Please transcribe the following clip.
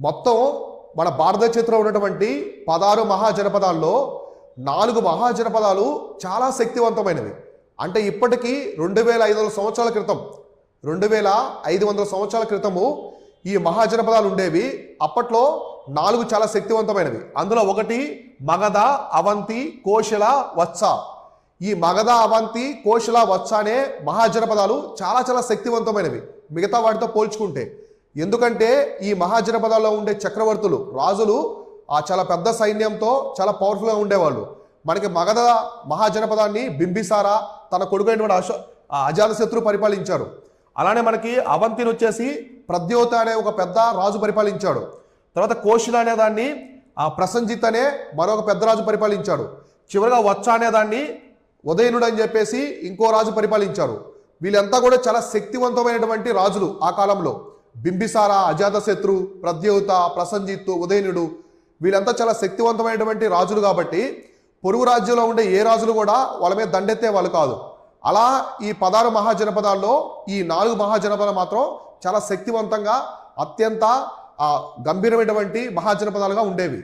మొత్తం మన భారతదేశంలో చరిత్రలో ఉన్నటువంటి పదహారు మహాజనపదాల్లో నాలుగు మహాజనపదాలు చాలా శక్తివంతమైనవి. అంటే ఇప్పటికీ రెండు వేల ఐదు వందల సంవత్సరాల క్రితం రెండు వేల ఐదు వందల సంవత్సరాల క్రితము ఈ మహాజనపదాలు ఉండేవి. అప్పట్లో నాలుగు చాలా శక్తివంతమైనవి. అందులో ఒకటి మగధ అవంతి కోశల వత్స. ఈ మగధ అవంతి కోశల వత్స అనే మహాజనపదాలు చాలా చాలా శక్తివంతమైనవి. మిగతా వాటితో పోల్చుకుంటే ఎందుకంటే ఈ మహాజనపదాల్లో ఉండే చక్రవర్తులు రాజులు ఆ చాలా పెద్ద సైన్యంతో చాలా పవర్ఫుల్గా ఉండేవాళ్ళు. మనకి మగధ మహాజనపదాన్ని బింబిసారా తన కొడుకైనటువంటి అశో ఆ అజాతశత్రు పరిపాలించారు. అలానే మనకి అవంతిని వచ్చేసి ప్రద్యోత అనే ఒక పెద్ద రాజు పరిపాలించాడు. తర్వాత కోశిల అనే దాన్ని ఆ ప్రసంజిత్ అనే మరొక పెద్ద రాజు పరిపాలించాడు. చివరిగా వచ్చ అనే దాన్ని ఉదయనుడు అని చెప్పేసి ఇంకో రాజు పరిపాలించారు. వీళ్ళంతా కూడా చాలా శక్తివంతమైనటువంటి రాజులు ఆ కాలంలో. బింబిసార అజాతశత్రు ప్రద్యోత ప్రసంజిత్తు ఉదయనుడు వీళ్ళంతా చాలా శక్తివంతమైనటువంటి రాజులు కాబట్టి పొరుగు రాజ్యంలో ఉండే ఏ రాజులు కూడా వాళ్ళ మీద దండెత్తే వాళ్ళు కాదు. అలా ఈ పదహారు మహాజనపదాల్లో ఈ నాలుగు మహాజనపదాలు మాత్రం చాలా శక్తివంతంగా అత్యంత గంభీరమైనటువంటి మహాజనపదాలుగా ఉండేవి.